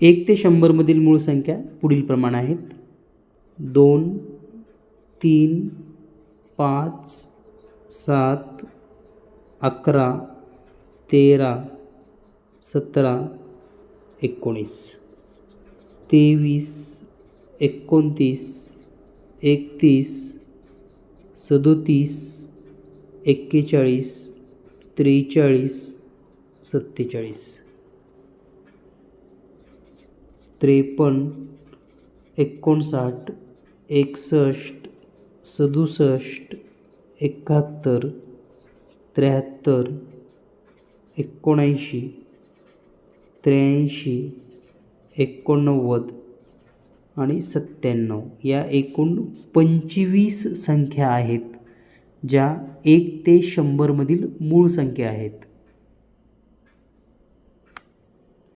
एक ते शंभरमधील मूळ संख्या पुढील प्रमाण आहेत. दोन तीन पाच सात अकरा तेरा सतरा एकोणीस. तेवीस एकोणतीस एकतीस सदोतीस एक्केचाळीस त्रेचाळीस सत्तेचाळीस. त्रेपन्न एकोणसाठ एकसष्ट सदुसष्ट एकाहत्तर त्र्याहत्तर एकोणऐंशी त्र्याऐंशी एकोणनव्वद आणि सत्त्याण्णव या एकूण पंचवीस संख्या आहेत ज्या एक ते शंभरमधील मूळ संख्या आहेत.